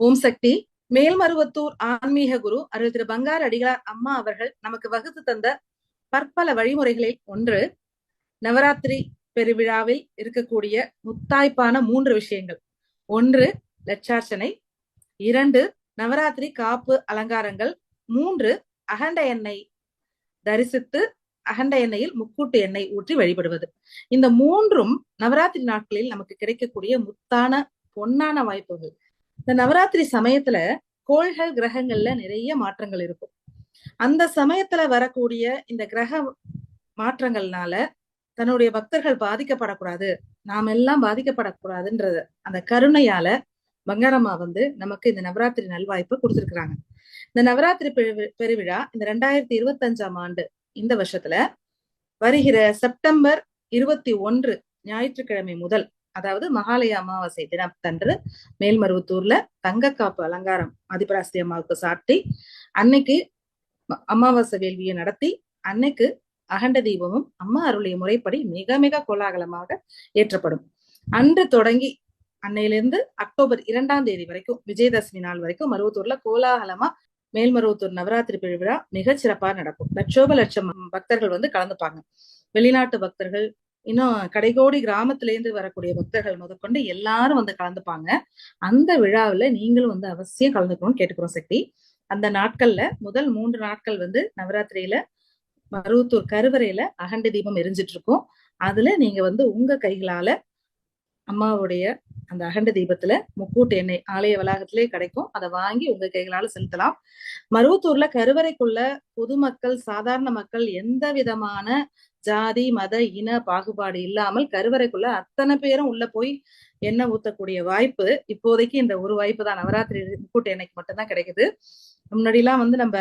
ஓம் சக்தி. மேல்மருவத்தூர் ஆன்மீக குரு அருள் திரு பங்கார் அடிகளார் அம்மா அவர்கள் நமக்கு வகுத்து தந்த பற்பல வழிமுறைகளில் ஒன்று நவராத்திரி பெருவிழாவில் இருக்கக்கூடிய முத்தாய்ப்பான மூன்று விஷயங்கள். ஒன்று லட்சார்ச்சனை. இரண்டு நவராத்திரி காப்பு அலங்காரங்கள். மூன்று அகண்ட எண்ணெய் தரிசித்து அகண்ட எண்ணெயில் முக்கூட்டு எண்ணெய் ஊற்றி வழிபடுவது. இந்த மூன்றும் நவராத்திரி நாட்களில் நமக்கு கிடைக்கக்கூடிய முத்தான பொன்னான வாய்ப்புகள். இந்த நவராத்திரி சமயத்துல கோள்கள் கிரகங்கள்ல நிறைய மாற்றங்கள் இருக்கும். அந்த சமயத்துல வரக்கூடிய இந்த கிரக மாற்றங்கள்னால தன்னுடைய பக்தர்கள் பாதிக்கப்படக்கூடாது. நாம் எல்லாம் பாதிக்கப்படக்கூடாதுன்றது அந்த கருணையால பங்காரம்மா வந்து நமக்கு இந்த நவராத்திரி நல்வாய்ப்பு கொடுத்திருக்கிறாங்க. இந்த நவராத்திரி பெருவிழா இந்த ரெண்டாயிரத்தி இருபத்தி அஞ்சாம் ஆண்டு இந்த வருஷத்துல வருகிற செப்டம்பர் இருபத்தி ஒன்று ஞாயிற்றுக்கிழமை முதல் அதாவது மகாலய அமாவாசை தினத்தன்று மேல்மருவத்தூர்ல தங்க காப்பு அலங்காரம் ஆதிபராஸ்தி அம்மாவுக்கு சாட்டி அன்னைக்கு அமாவாசை வேள்வியை நடத்தி அன்னைக்கு அகண்ட தீபமும் அம்மா அருளிய முறைப்படி மிக மிக கோலாகலமாக ஏற்றப்படும். அன்று தொடங்கி அன்னையிலிருந்து அக்டோபர் இரண்டாம் தேதி வரைக்கும் விஜயதசமி நாள் வரைக்கும் மருவத்தூர்ல கோலாகலமா மேல்மருவத்தூர் நவராத்திரி பெருவிழா மிகச் சிறப்பாக நடக்கும். லட்சோப லட்சம் பக்தர்கள் வந்து கலந்துப்பாங்க. வெளிநாட்டு பக்தர்கள் இன்னும் கடைகோடி கிராமத்திலேருந்து வரக்கூடிய பக்தர்கள் முதற்கொண்டு எல்லாரும் வந்து கலந்துப்பாங்க. அந்த விழாவில் நீங்களும் வந்து அவசியம் கலந்துக்கணும்னு கேட்டுக்கிறோம் சக்தி. அந்த நாட்கள்ல முதல் மூன்று நாட்கள் வந்து நவராத்திரியில மருவத்தூர் கருவறையில அகண்ட தீபம் எரிஞ்சிட்டு இருக்கும் அதுல நீங்க வந்து உங்க கைகளால அம்மாவுடைய அந்த அகண்ட தீபத்துல முக்கூட்டு எண்ணெய் ஆலய வளாகத்திலே கிடைக்கும். அதை வாங்கி உங்க கைகளால செலுத்தலாம். மருவத்தூர்ல கருவறைக்குள்ள பொதுமக்கள் சாதாரண மக்கள் எந்த விதமான ஜாதி மத இன பாகுபாடு இல்லாமல் கருவறைக்குள்ள அத்தனை பேரும் உள்ள போய் எண்ணெய் ஊத்தக்கூடிய வாய்ப்பு இப்போதைக்கு இந்த ஒரு வாய்ப்பு தான். நவராத்திரி கூட்டம் எண்ணெய்க்கு மட்டும்தான் கிடைக்குது. முன்னாடி எல்லாம் வந்து நம்ம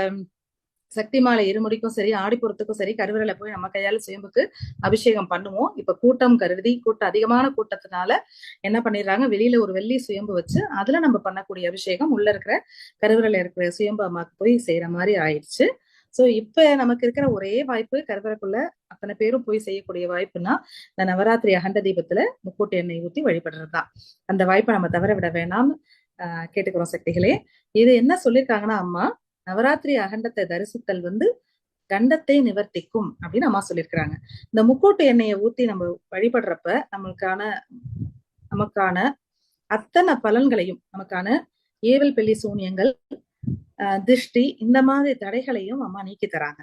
சக்தி மாலை இருமுடிக்கும் சரி ஆடிப்புறத்துக்கும் சரி கருவறையில போய் நம்ம கையால சுயம்புக்கு அபிஷேகம் பண்ணுவோம். இப்ப கூட்டம் கருதி கூட்டம் அதிகமான கூட்டத்தினால என்ன பண்ணிடுறாங்க? வெளியில ஒரு வெள்ளி சுயம்பு வச்சு அதுல நம்ம பண்ணக்கூடிய அபிஷேகம் உள்ள இருக்கிற கருவறையில இருக்கிற சுயம்பு அம்மாக்கு போய் செய்யற மாதிரி ஆயிடுச்சு. சோ இப்ப நமக்கு இருக்கிற ஒரே வாய்ப்பு கருவறைக்குள்ள அத்தனை பேரும் போய் செய்யக்கூடிய வாய்ப்புனா இந்த நவராத்திரி அகண்ட தீபத்துல முக்கூட்டு எண்ணெய் ஊத்தி வழிபடுறதுதான். அந்த வாய்ப்பை நம்ம தவற விட வேணாம் ஆஹ் கேட்டுக்கிறோம் சக்திகளே. இது என்ன சொல்லியிருக்காங்கன்னா அம்மா நவராத்திரி அகண்டத்தை தரிசித்தல் வந்து கண்டத்தை நிவர்த்திக்கும் அப்படின்னு அம்மா சொல்லியிருக்கிறாங்க இந்த முக்கூட்டு எண்ணெயை ஊத்தி நம்ம வழிபடுறப்ப நம்மளுக்கான நமக்கான அத்தனை பலன்களையும் நமக்கான ஏவல் பெல்லி சூனியங்கள் திருஷ்டி இந்த மாதிரி தடைகளையும் அம்மா நீக்கி தராங்க.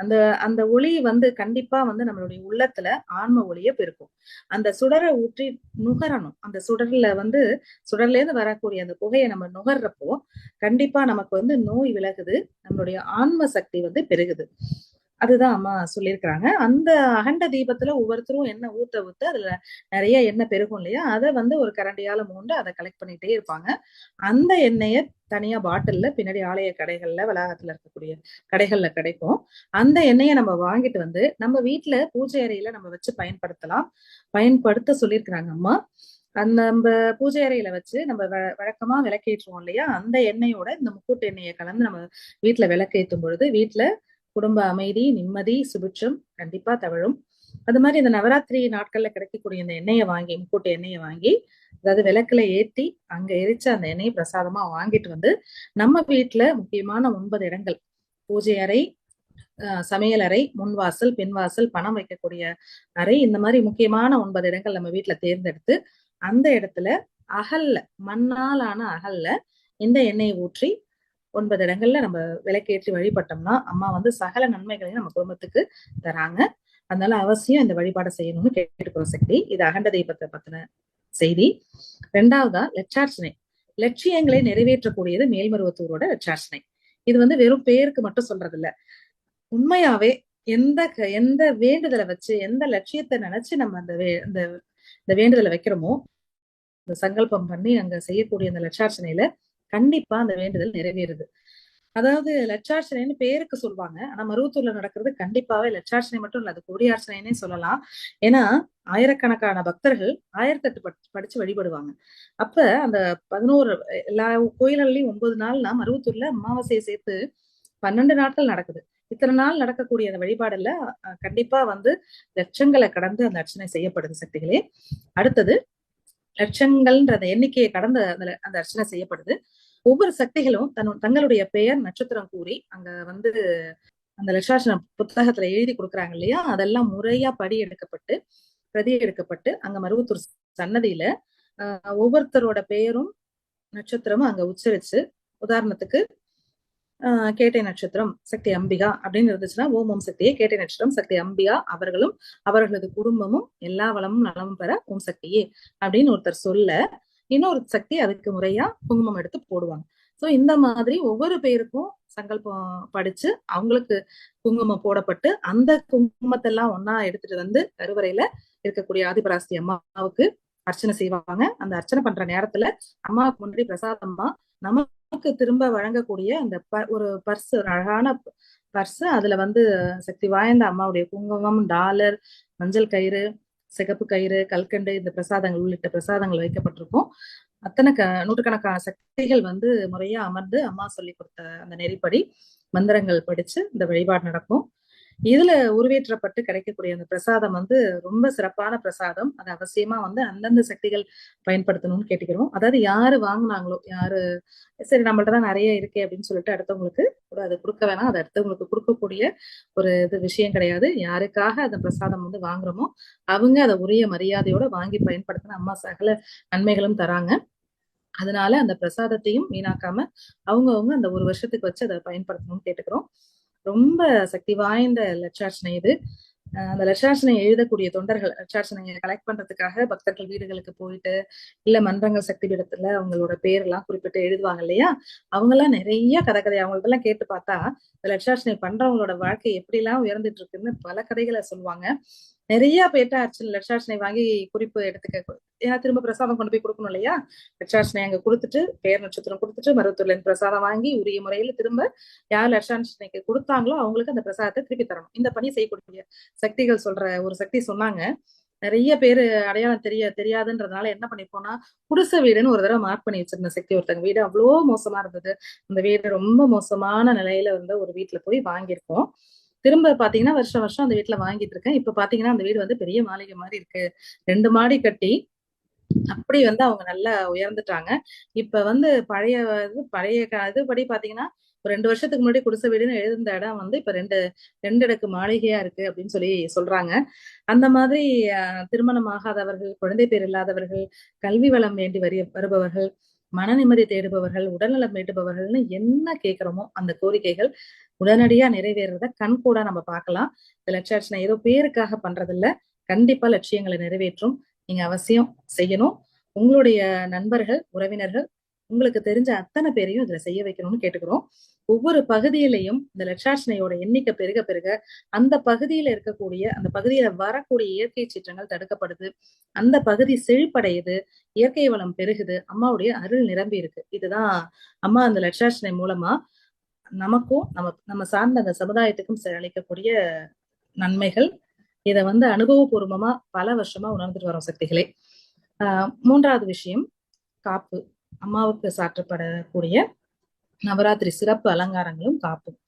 அந்த அந்த ஒளி வந்து கண்டிப்பா வந்து நம்மளுடைய உள்ளத்துல ஆன்ம ஒளிய பெருக்கும். அந்த சுடரை ஊற்றி நுகரணும். அந்த சுடர்ல வந்து சுடர்ல இருந்து வரக்கூடிய அந்த புகையை நம்ம நுகர்றப்போ கண்டிப்பா நமக்கு வந்து நோய் விலகுது நம்மளுடைய ஆன்ம சக்தி வந்து பெருகுது. அதுதான் அம்மா சொல்லியிருக்கிறாங்க. அந்த அகண்ட தீபத்துல ஒவ்வொருத்தரும் எண்ணெய் ஊத்த ஊத்த அதுல நிறைய எண்ணெய் பெருகும் இல்லையா? அதை வந்து ஒரு கரண்டியால மூண்டு அதை கலெக்ட் பண்ணிட்டே இருப்பாங்க. அந்த எண்ணெய தனியா பாட்டில்ல பின்னாடி ஆலய கடைகள்ல வளாகத்துல இருக்கக்கூடிய கடைகள்ல கிடைக்கும். அந்த எண்ணெயை நம்ம வாங்கிட்டு வந்து நம்ம வீட்டுல பூஜை அறையில நம்ம வச்சு பயன்படுத்தலாம். பயன்படுத்த சொல்லியிருக்கிறாங்க அம்மா. அந்த நம்ம பூஜை அறையில வச்சு நம்ம வழக்கமா விளக்கேற்றுவோம் இல்லையா? அந்த எண்ணெயோட இந்த முக்கூட்டு எண்ணெயை கலந்து நம்ம வீட்டுல விளக்கேற்றும் பொழுது வீட்டுல குடும்ப அமைதி நிம்மதி சுபிட்சம் கண்டிப்பா தவழும். அது மாதிரி இந்த நவராத்திரி நாட்கள்ல கிடைக்கக்கூடிய இந்த எண்ணெயை வாங்கி முக்கூட்டு எண்ணெயை வாங்கி அதாவது விளக்குல ஏத்தி அங்க எரிச்ச அந்த எண்ணெயை பிரசாதமா வாங்கிட்டு வந்து நம்ம வீட்டுல முக்கியமான ஒன்பது இடங்கள். பூஜை அறை சமையல் அறை முன்வாசல் பின்வாசல் பணம் வைக்கக்கூடிய அறை இந்த மாதிரி முக்கியமான ஒன்பது இடங்கள் நம்ம வீட்டுல தேர்ந்தெடுத்து அந்த இடத்துல அகல்ல மண்ணாலான அகல்ல இந்த எண்ணெயை ஊற்றி ஒன்பது இடங்கள்ல நம்ம விளக்கேற்றி வழிபட்டோம்னா அம்மா வந்து சகல நன்மைகளையும் நம்ம குடும்பத்துக்கு தராங்க. அதனால அவசியம் இந்த வழிபாடை செய்யணும்னு கேட்டுக்கிறோம் சக்தி. இது அகண்ட தெய்வத்தை பத்தின செய்தி. ரெண்டாவதா லட்சார்ச்சனை. லட்சியங்களை நிறைவேற்றக்கூடியது மேல்மருவத்தூரோட லட்சார்ச்சனை. இது வந்து வெறும் பேருக்கு மட்டும் சொல்றது இல்ல உண்மையாவே எந்த எந்த வேண்டுதலை வச்சு எந்த லட்சியத்தை நினைச்சு நம்ம அந்த இந்த இந்த வேண்டுதலை வைக்கிறோமோ இந்த சங்கல்பம் பண்ணி அங்க செய்யக்கூடிய அந்த லட்சார்ச்சனையில கண்டிப்பா அந்த வேண்டுதல் நிறைவேறுது. அதாவது லட்சார்ச்சனைன்னு பேருக்கு சொல்லுவாங்க ஆனா மருவத்தூர்ல நடக்கிறது கண்டிப்பாவே லட்சார்ச்சனை மட்டும் இல்ல அது கொடியார்ச்சனைன்னே சொல்லலாம். ஏன்னா ஆயிரக்கணக்கான பக்தர்கள் ஆயிரத்தெட்டு படிச்சு வழிபடுவாங்க. அப்ப அந்த பதினோரு எல்லா கோயில்கள்லயும் ஒன்பது நாள்னா மருவத்தூர்ல அமாவாசையை சேர்த்து பன்னெண்டு நாட்கள் நடக்குது. இத்தனை நாள் நடக்கக்கூடிய அந்த வழிபாடுல கண்டிப்பா வந்து லட்சங்களை கடந்து அந்த அர்ச்சனை செய்யப்படுது சக்திகளே. அடுத்தது லட்சங்கள்ன்ற அந்த எண்ணிக்கையை கடந்த அந்த அந்த அர்ச்சனை செய்யப்படுது. ஒவ்வொரு சக்திகளும் தன் தங்களுடைய பெயர் நட்சத்திரம் கூறி அங்க வந்து அந்த லட்சாசன புத்தகத்துல எழுதி கொடுக்குறாங்க இல்லையா? அதெல்லாம் முறையா படி எடுக்கப்பட்டு பிரதி எடுக்கப்பட்டு அங்க மருவத்தூர் சன்னதியில ஆஹ் ஒவ்வொருத்தரோட பெயரும் நட்சத்திரமும் அங்க உச்சரிச்சு உதாரணத்துக்கு ஆஹ் கேட்டை நட்சத்திரம் சக்தி அம்பிகா அப்படின்னு இருந்துச்சுன்னா ஓம் சக்தியே கேட்டை நட்சத்திரம் சக்தி அம்பிகா அவர்களும் அவர்களது குடும்பமும் எல்லா வளமும் நலமும் பெற ஓம் சக்தியே அப்படின்னு ஒருத்தர் சொல்ல இன்னொரு சக்தி அதுக்கு முறையா குங்குமம் எடுத்து போடுவாங்க. சோ இந்த மாதிரி ஒவ்வொரு பேருக்கும் சங்கல்பம் படிச்சு அவங்களுக்கு குங்குமம் போடப்பட்டு அந்த குங்குமத்தை எல்லாம் ஒன்னா எடுத்துட்டு வந்து கருவறையில இருக்கக்கூடிய ஆதிபராஸ்தி அம்மாவுக்கு அர்ச்சனை செய்வாங்க. அந்த அர்ச்சனை பண்ற நேரத்துல அம்மாவுக்கு முன்னாடி பிரசாதம்மா நமக்கு திரும்ப வழங்கக்கூடிய அந்த ஒரு பர்ஸ் ஒரு அழகான பர்ஸ் அதுல வந்து சக்தி வாய்ந்த அம்மாவுடைய குங்குமம் டாலர் மஞ்சள் கயிறு சிகப்பு கயிறு கல்கண்டு இந்த பிரசாதங்கள் உள்ளிட்ட பிரசாதங்கள் வைக்கப்பட்டிருக்கும். அத்தனை க நூற்றுக்கணக்கான சக்திகள் வந்து முறையா அமர்ந்து அம்மா சொல்லி கொடுத்த அந்த நெறிப்படி மந்திரங்கள் படிச்சு இந்த வழிபாடு நடக்கும். இதுல உருவேற்றப்பட்டு கிடைக்கக்கூடிய அந்த பிரசாதம் வந்து ரொம்ப சிறப்பான பிரசாதம். அது அவசியமா வந்து அந்தந்த சக்திகள் பயன்படுத்தணும்னு கேட்டுக்கிறோம். அதாவது யாரு வாங்கினாங்களோ யாரு சரி நம்மள்ட்ட தான் நிறைய இருக்கே அப்படின்னு சொல்லிட்டு அடுத்தவங்களுக்கு கூட அது கொடுக்க வேணாம். அது அடுத்தவங்களுக்கு கொடுக்கக்கூடிய ஒரு இது விஷயம் கிடையாது. யாருக்காக அந்த பிரசாதம் வந்து வாங்குறோமோ அவங்க அதை உரிய மரியாதையோட வாங்கி பயன்படுத்தின அம்மா சகல நன்மைகளும் தராங்க. அதனால அந்த பிரசாதத்தையும் வீணாக்காம அவங்கவுங்க அந்த ஒரு வருஷத்துக்கு வச்சு அதை பயன்படுத்தணும்னு கேட்டுக்கிறோம். ரொம்ப சக்தி வாய்ந்த லட்சார்ச்சனை இது. அந்த லட்சார்ச்சனை எழுதக்கூடிய தொண்டர்கள் லட்சார்ச்சனையை கலெக்ட் பண்றதுக்காக பக்தர்கள் வீடுகளுக்கு போயிட்டு இல்ல மன்றங்கள் சக்தி பீடத்துல அவங்களோட பேர் எல்லாம் குறிப்பிட்டு எழுதுவாங்க இல்லையா? அவங்க எல்லாம் நிறைய கதை கதை அவங்கள்ட்ட கேட்டு பார்த்தா இந்த லட்சார்ச்சனை பண்றவங்களோட வாழ்க்கை எப்படி எல்லாம் உயர்ந்துட்டு இருக்குன்னு பல கதைகளை சொல்லுவாங்க. நிறைய பேட்டா அர்ச்சனை லட்சாட்சனை வாங்கி குறிப்பு எடுத்துக்க ஏன்னா திரும்ப பிரசாதம் கொண்டு போய் கொடுக்கணும் இல்லையா? லட்சாட்சனை அங்க கொடுத்துட்டு பேர் நட்சத்திரம் கொடுத்துட்டு மருத்துவர்ல இருந்து பிரசாதம் வாங்கி உரிய முறையில திரும்ப யார் லட்சாட்சனைக்கு கொடுத்தாங்களோ அவங்களுக்கு அந்த பிரசாதத்தை திருப்பி தரணும். இந்த பணி செய்யக்கூடிய சக்திகள் சொல்ற ஒரு சக்தி சொன்னாங்க. நிறைய பேரு அடையாளம் தெரிய தெரியாதுன்றதுனால என்ன பண்ணிருப்போம்னா குடிசை வீடுன்னு ஒரு தடவை மார்க் பண்ணி வச்சிருந்த சக்தி ஒருத்தங்க. வீடு அவ்வளோ மோசமா இருந்தது. அந்த வீடு ரொம்ப மோசமான நிலையில வந்து ஒரு வீட்டுல போய் வாங்கியிருக்கோம். திரும்ப பாத்தீங்கன்னா வருஷம் வருஷம் அந்த வீட்டுல வாங்கிட்டு இருக்கேன். இப்ப பாத்தீங்கன்னா அந்த வீடு வந்து பெரிய மாளிகை மாதிரி இருக்கு. ரெண்டு மாடி கட்டி அப்படி வந்து அவங்க நல்லா உயர்ந்துட்டாங்க. இப்ப வந்து பழைய இது பழைய இது படி பாத்தீங்கன்னா ஒரு ரெண்டு வருஷத்துக்கு முன்னாடி குடிசை வீடுன்னு எழுந்த இடம் வந்து இப்ப ரெண்டு ரெண்டு அடுக்கு மாளிகையா இருக்கு அப்படின்னு சொல்லி சொல்றாங்க. அந்த மாதிரி திருமணம் ஆகாதவர்கள் குழந்தை பேர் இல்லாதவர்கள் கல்வி வளம் வேண்டி வரி வருபவர்கள் மன நிம்மதி தேடுபவர்கள் உடல்நலம் வேண்டுபவர்கள்னு என்ன கேட்கிறோமோ அந்த கோரிக்கைகள் உடனடியா நிறைவேறத கண் கூட நம்ம பார்க்கலாம். இந்த லட்சார்ச்சனை ஏதோ பேருக்காக பண்றதில்ல. கண்டிப்பா லட்சியங்களை நிறைவேற்றும். நீங்க அவசியம் செய்யணும். உங்களுடைய நண்பர்கள் உறவினர்கள் உங்களுக்கு தெரிஞ்ச அத்தனை பேரையும் இதுல செய்ய வைக்கணும்னு கேட்டுக்கிறோம். ஒவ்வொரு பகுதியிலையும் இந்த லட்சார்ச்சனையோட எண்ணிக்கை பெருக பெருக அந்த பகுதியில இருக்கக்கூடிய அந்த பகுதியில வரக்கூடிய இயற்கை சீற்றங்கள் தடுக்கப்படுது. அந்த பகுதி செழிப்படையுது. இயற்கை வளம் பெருகுது. அம்மாவுடைய அருள் நிரம்பி இருக்கு இதுதான் அம்மா அந்த லட்சார்ச்சனை மூலமா நமக்கும் நம்ம நம்ம சார்ந்த அந்த சமுதாயத்துக்கும் அளிக்கக்கூடிய நன்மைகள் இதை வந்து அனுபவபூர்வமா பல வருஷமா உணர்ந்துட்டு வரோம் சக்திகளே. ஆஹ் மூன்றாவது விஷயம் காப்பு. அம்மாவுக்கு சாற்றப்படக்கூடிய நவராத்திரி சிறப்பு அலங்காரங்களும் காப்பும்.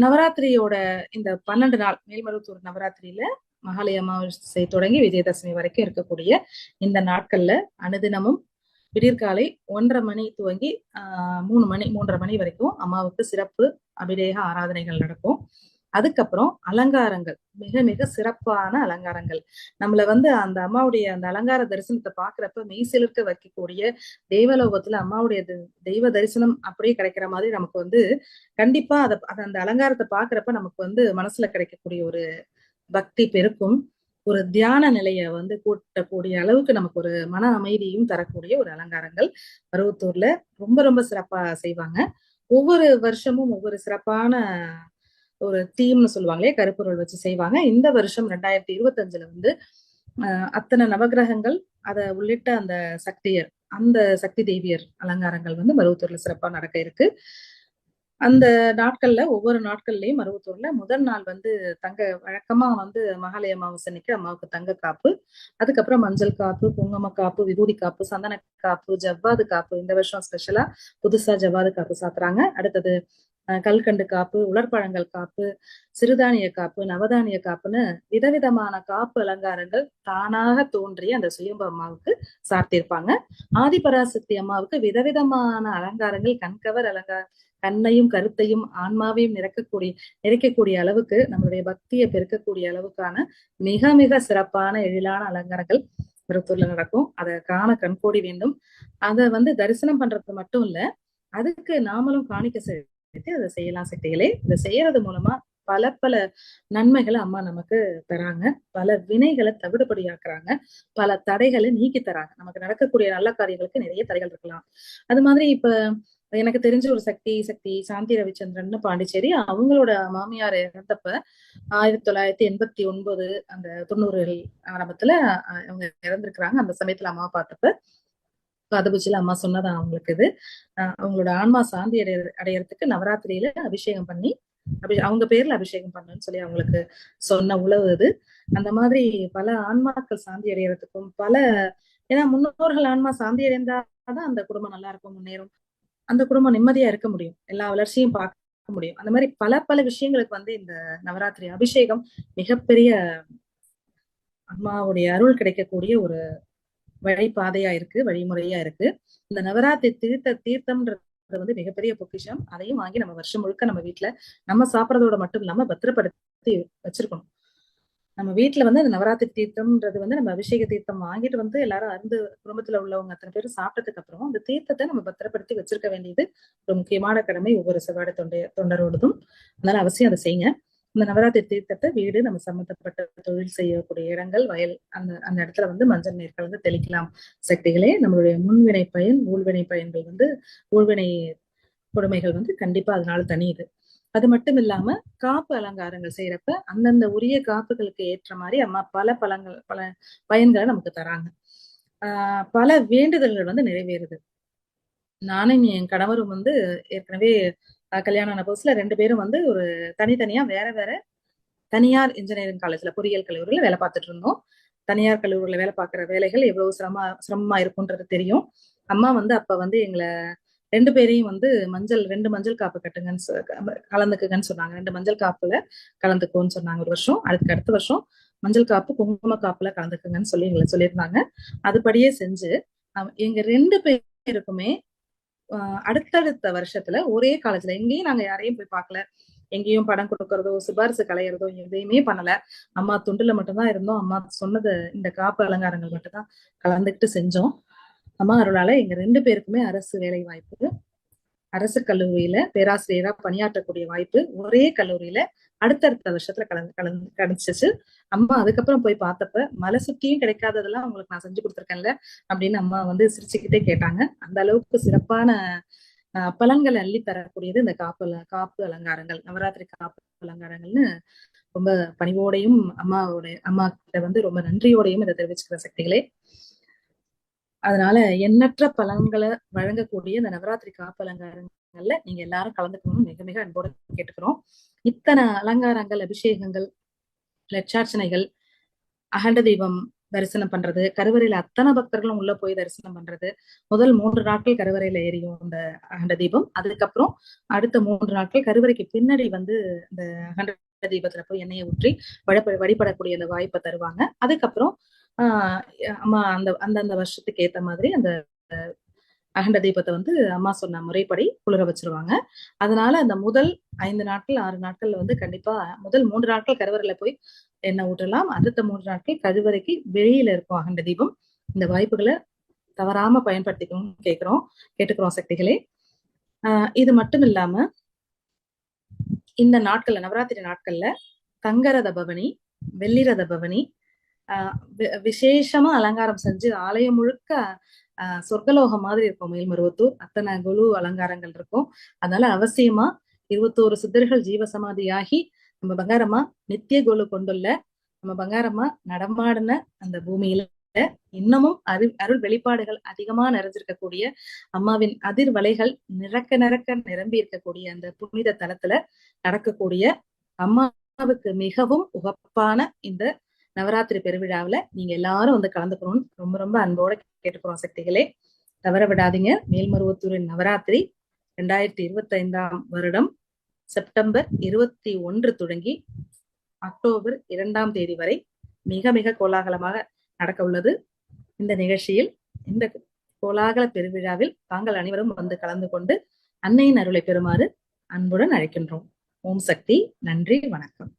நவராத்திரியோட இந்த பன்னெண்டு நாள் மேல்மருவத்தூர் நவராத்திரியில மகாலய அமாவாசை தொடங்கி விஜயதசமி வரைக்கும் இருக்கக்கூடிய இந்த நாட்கள்ல அனுதினமும் விடியற்காலை ஒன்றரை மணி துவங்கி ஆஹ் மூணு மணி மூன்றரை மணி வரைக்கும் அம்மாவுக்கு சிறப்பு அபிடேக ஆராதனைகள் நடக்கும். அதுக்கப்புறம் அலங்காரங்கள் மிக மிக சிறப்பான அலங்காரங்கள். நம்மள வந்து அந்த அம்மாவுடைய அந்த அலங்கார தரிசனத்தை பாக்குறப்ப மெய்சிலிருக்க வைக்கக்கூடிய தெய்வலோகத்துல அம்மாவுடைய தெய்வ தரிசனம் அப்படியே கிடைக்கிற மாதிரி நமக்கு வந்து கண்டிப்பா அதை அந்த அலங்காரத்தை பாக்குறப்ப நமக்கு வந்து மனசுல கிடைக்கக்கூடிய ஒரு பக்தி பெருக்கும். ஒரு தியான நிலைய வந்து கூட்டக்கூடிய அளவுக்கு நமக்கு ஒரு மன அமைதியும் தரக்கூடிய ஒரு அலங்காரங்கள் பருவத்தூர்ல ரொம்ப ரொம்ப சிறப்பா செய்வாங்க. ஒவ்வொரு வருஷமும் ஒவ்வொரு சிறப்பான ஒரு தீம்னு சொல்லுவாங்களே கருப்பொருள் வச்சு செய்வாங்க. இந்த வருஷம் ரெண்டாயிரத்தி இருபத்தஞ்சுல வந்து அத்தனை நவகிரகங்கள் அதை உள்ளிட்ட அந்த சக்தியர் அந்த சக்தி தேவியர் அலங்காரங்கள் வந்து மருவத்தூர்ல சிறப்பா நடக்க இருக்கு. அந்த நாட்கள்ல ஒவ்வொரு நாட்கள்லயும் மருவத்தூர்ல முதல் நாள் வந்து தங்க வழக்கமா வந்து மகாலய அமாவாசனைக்கு அம்மாவுக்கு தங்க காப்பு. அதுக்கப்புறம் மஞ்சள் காப்பு குங்கும காப்பு விபூதி காப்பு சந்தன காப்பு ஜவ்வாது காப்பு இந்த வருஷம் ஸ்பெஷலா புதுசா ஜவ்வாது காப்பு சாத்துறாங்க. அடுத்தது கல்கண்டு காப்பு உலர்பழங்கள் காப்பு சிறுதானிய காப்பு நவதானிய காப்புன்னு விதவிதமான காப்பு அலங்காரங்கள் தானாக தோன்றிய அந்த சுயம்பு அம்மாவுக்கு சாத்தியிருப்பாங்க ஆதிபராசக்தி அம்மாவுக்கு விதவிதமான அலங்காரங்கள் கண்கவர் அலங்கார கண்ணையும் கருத்தையும் ஆன்மாவையும் நிறக்கக்கூடிய நிறைக்கக்கூடிய அளவுக்கு நம்மளுடைய பக்தியை பெருக்கக்கூடிய அளவுக்கான மிக மிக சிறப்பான எழிலான அலங்காரங்கள் திருத்தூர்ல நடக்கும். அதை காண கண்கோடி வேண்டும். அதை வந்து தரிசனம் பண்றது மட்டும் இல்ல அதுக்கு நாமளும் காணிக்க சேர்த்து அதை செய்யலாம். சக்திகளே இதை செய்யறது மூலமா பல பல நன்மைகளை அம்மா நமக்கு தராங்க. பல வினைகளை தவிடுபடியாக்குறாங்க. பல தடைகளை நீக்கி தராங்க. நமக்கு நடக்கக்கூடிய நல்ல காரியங்களுக்கு நிறைய தடைகள் இருக்கலாம். அது மாதிரி இப்ப எனக்கு தெரிஞ்ச ஒரு சக்தி சக்தி சாந்தி ரவிச்சந்திரன் பாண்டிச்சேரி அவங்களோட மாமியார் இறந்தப்ப ஆயிரத்தி தொள்ளாயிரத்தி எண்பத்தி ஒன்பது அந்த தொண்ணூறு ஆரம்பத்துல அவங்க இறந்திருக்கிறாங்க. அந்த சமயத்துல அம்மா பார்த்தப்ப பாதபூஜில அம்மா சொன்னதான் அவங்களுக்கு இது. அவங்களோட ஆன்மா சாந்தி அடைய அடையறதுக்கு நவராத்திரியில அபிஷேகம் பண்ணி அபி அவங்க பேர்ல அபிஷேகம் பண்ணணும்னு சொல்லி அவங்களுக்கு சொன்ன உழவு இது. அந்த மாதிரி பல ஆன்மாக்கள் சாந்தி அடையறதுக்கும் பல ஏன்னா முன்னோர்கள் ஆன்மா சாந்தி அடைந்தாதான் அந்த குடும்பம் நல்லா இருக்கும் முன்னேறும். அந்த குடும்பம் நிம்மதியா இருக்க முடியும். எல்லா வளர்ச்சியும் பார்க்க முடியும். அந்த மாதிரி பல பல விஷயங்களுக்கு வந்து இந்த நவராத்திரி அபிஷேகம் மிகப்பெரிய அம்மாவுடைய அருள் கிடைக்கக்கூடிய ஒரு வழிபாதையா இருக்கு வழிமுறையா இருக்கு. இந்த நவராத்திரி தீர்த்த தீர்த்தம்ன்றது வந்து மிகப்பெரிய பொக்கிஷம். அதையும் வாங்கி நம்ம வருஷம் முழுக்க நம்ம வீட்டுல நம்ம சாப்பிட்றதோட மட்டும் இல்லாம பத்திரப்படுத்தி வச்சிருக்கணும். நம்ம வீட்டுல வந்து அந்த நவராத்திரி தீர்த்தம்ன்றது வந்து நம்ம அபிஷேக தீர்த்தம் வாங்கிட்டு வந்து எல்லாரும் அருந்து குடும்பத்துல உள்ளவங்க அத்தனை பேரும் சாப்பிட்டதுக்கு அப்புறம் அந்த தீர்த்தத்தை நம்ம பத்திரப்படுத்தி வச்சிருக்க வேண்டியது ஒரு முக்கியமான கடமை ஒவ்வொரு செவ்வாடு தொண்டை தொண்டரோடதும். அதனால அவசியம் அதை செய்யுங்க. இந்த நவராத்திரி தீர்த்தத்தை வீடு நம்ம சம்மந்தப்பட்ட தொழில் செய்யக்கூடிய இடங்கள் வயல் அந்த அந்த இடத்துல வந்து மஞ்சள் நீர் கலந்து தெளிக்கலாம். சக்திகளே நம்மளுடைய முன்வினை பயன் ஊழ்வினை பயன்கள் வந்து ஊழ்வினை கொடுமைகள் வந்து கண்டிப்பா அதனால தனியுது அது மட்டும் இல்லாம காப்பு அலங்காரங்கள் செய்யறப்ப அந்தந்த உரிய காப்புகளுக்கு ஏற்ற மாதிரி அம்மா பல பழங்கள் பல பயன்களை நமக்கு தராங்க. ஆஹ் பல வேண்டுதல்கள் வந்து நிறைவேறுது. நானும் என் கணவரும் வந்து ஏற்கனவே கல்யாணம் ஆன புதுசுல ரெண்டு பேரும் வந்து ஒரு தனித்தனியா வேற வேற தனியார் இன்ஜினியரிங் காலேஜ்ல பொறியியல் கல்லூரியில வேலை பார்த்துட்டு இருந்தோம். தனியார் கல்லூரியில வேலை பார்க்குற வேலைகள் எவ்வளவு சிரமமா சிரமமா இருக்கும்ன்றது தெரியும். அம்மா வந்து அப்ப வந்து எங்களை ரெண்டு பேரையும் வந்து மஞ்சள் ரெண்டு மஞ்சள் காப்பு கட்டுங்கன்னு கலந்துக்குங்கன்னு சொன்னாங்க. ரெண்டு மஞ்சள் காப்புல கலந்துக்கோன்னு சொன்னாங்க ஒரு வருஷம். அதுக்கு அடுத்த வருஷம் மஞ்சள் காப்பு குங்கும காப்புல கலந்துக்குங்கன்னு சொல்லி எங்களை சொல்லியிருந்தாங்க. அதுபடியே செஞ்சு எங்க ரெண்டு பேருக்குமே அடுத்தடுத்த வருஷத்துல ஒரே காலேஜ்ல எங்கேயும் நாங்க யாரையும் போய் பார்க்கல. எங்கேயும் படம் கொடுக்கறதோ சிபாரிசு கலையிறதோ எதையுமே பண்ணல. அம்மா துண்டுல மட்டும்தான் இருந்தோம். அம்மா சொன்னது இந்த காப்பு அலங்காரங்கள் மட்டும்தான். கலந்துக்கிட்டு செஞ்சோம். அம்மா அருளால எங்க ரெண்டு பேருக்குமே அரசு வேலை வாய்ப்பு அரசு கல்லூரியில பேராசிரியரா பணியாற்றக்கூடிய வாய்ப்பு ஒரே கல்லூரியில அடுத்தடுத்த வருஷத்துல கலந்து கலந்து கிடைச்சிச்சு அம்மா அதுக்கப்புறம் போய் பார்த்தப்ப மலை சுத்தியும் கிடைக்காததெல்லாம் உங்களுக்கு நான் செஞ்சு கொடுத்துருக்கேன்ல அப்படின்னு அம்மா வந்து சிரிச்சுக்கிட்டே கேட்டாங்க. அந்த அளவுக்கு சிறப்பான பலன்கள் அள்ளி தரக்கூடியது இந்த காப்பு காப்பு அலங்காரங்கள். நவராத்திரி காப்பு அலங்காரங்கள்னு ரொம்ப பணிவோடையும் அம்மாவோடைய அம்மா கிட்ட வந்து ரொம்ப நன்றியோடையும் இதை தெரிவிச்சுக்கிற சக்திகளே. அதனால எண்ணற்ற பலன்களை வழங்கக்கூடிய இந்த நவராத்திரி காப்பலங்காரங்கள்ல நீங்க எல்லாரும் கலந்துக்கணும்னு மிக மிக அன்போடு கேட்டுக்கிறோம். இத்தனை அலங்காரங்கள் அபிஷேகங்கள் லட்சார்ச்சனைகள் அகண்ட தீபம் தரிசனம் பண்றது கருவறையில அத்தனை பக்தர்களும் உள்ள போய் தரிசனம் பண்றது முதல் மூன்று நாட்கள் கருவறையில எரியும் இந்த அகண்ட தீபம் அதுக்கப்புறம் அடுத்த மூன்று நாட்கள் கருவறைக்கு பின்னாடி வந்து இந்த அகண்ட தீபத்துல போய் எண்ணெயை ஊற்றி வழிபட வழிபடக்கூடிய அந்த வாய்ப்பை தருவாங்க. அதுக்கப்புறம் அம்மா அந்த அந்தந்த வருஷத்துக்கு ஏத்த மாதிரி அந்த அகண்ட தீபத்தை வந்து அம்மா சொன்ன முறைப்படி குளிர வச்சிருவாங்க. அதனால அந்த முதல் ஐந்து நாட்கள் ஆறு நாட்கள்ல வந்து கண்டிப்பா முதல் மூன்று நாட்கள் கருவறையில போய் எண்ணெய் ஊற்றலாம். அடுத்த மூன்று நாட்கள் கருவறைக்கு வெளியில இருக்கும் அகண்ட தீபம். இந்த வாய்ப்புகளை தவறாம பயன்படுத்திக்கணும் கேட்கிறோம் கேட்டுக்கிறோம் சக்திகளே. ஆஹ் இது மட்டும் இல்லாம இந்த நாட்கள்ல நவராத்திரி நாட்கள்ல தங்கரத பவனி வெள்ளிரத பவனி விசேஷமா அலங்காரம் செஞ்சு ஆலயம் முழுக்க ஆஹ் சொர்க்கலோகம் மாதிரி இருக்கும். மேல்மருவத்தூர் அத்தனை குழு அலங்காரங்கள் இருக்கும். அதனால அவசியமா இருபத்தோரு சித்தர்கள் ஜீவசமாதியாகி நம்ம பங்காரம்மா நித்திய குழு கொண்டுள்ள நம்ம பங்காரம்மா நடமாடின அந்த பூமியில இன்னமும் அரு அருள் வெளிப்பாடுகள் அதிகமா நிறைஞ்சிருக்கக்கூடிய அம்மாவின் அதிர்வலைகள் நிறக்க நிறக்க நிரம்பி இருக்கக்கூடிய அந்த புனித தலத்துல நடக்கக்கூடிய அம்மாவுக்கு மிகவும் உகப்பான இந்த நவராத்திரி பெருவிழாவில் நீங்க எல்லாரும் வந்து கலந்துக்கணும்னு ரொம்ப ரொம்ப அன்போட கேட்டுக்கிறோம் சக்திகளே. தவற விடாதீங்க. மேல்மருவத்தூரின் நவராத்திரி ரெண்டாயிரத்தி இருபத்தி ஐந்தாம் வருடம் செப்டம்பர் இருபத்தி ஒன்று தொடங்கி அக்டோபர் இரண்டாம் தேதி வரை மிக மிக கோலாகலமாக நடக்க உள்ளது. இந்த நிகழ்ச்சியில் இந்த கோலாகல பெருவிழாவில் தாங்கள் அனைவரும் வந்து கலந்து கொண்டு அன்னையின் அருளை பெறுமாறு அன்புடன் அழைக்கின்றோம். ஓம் சக்தி. நன்றி. வணக்கம்.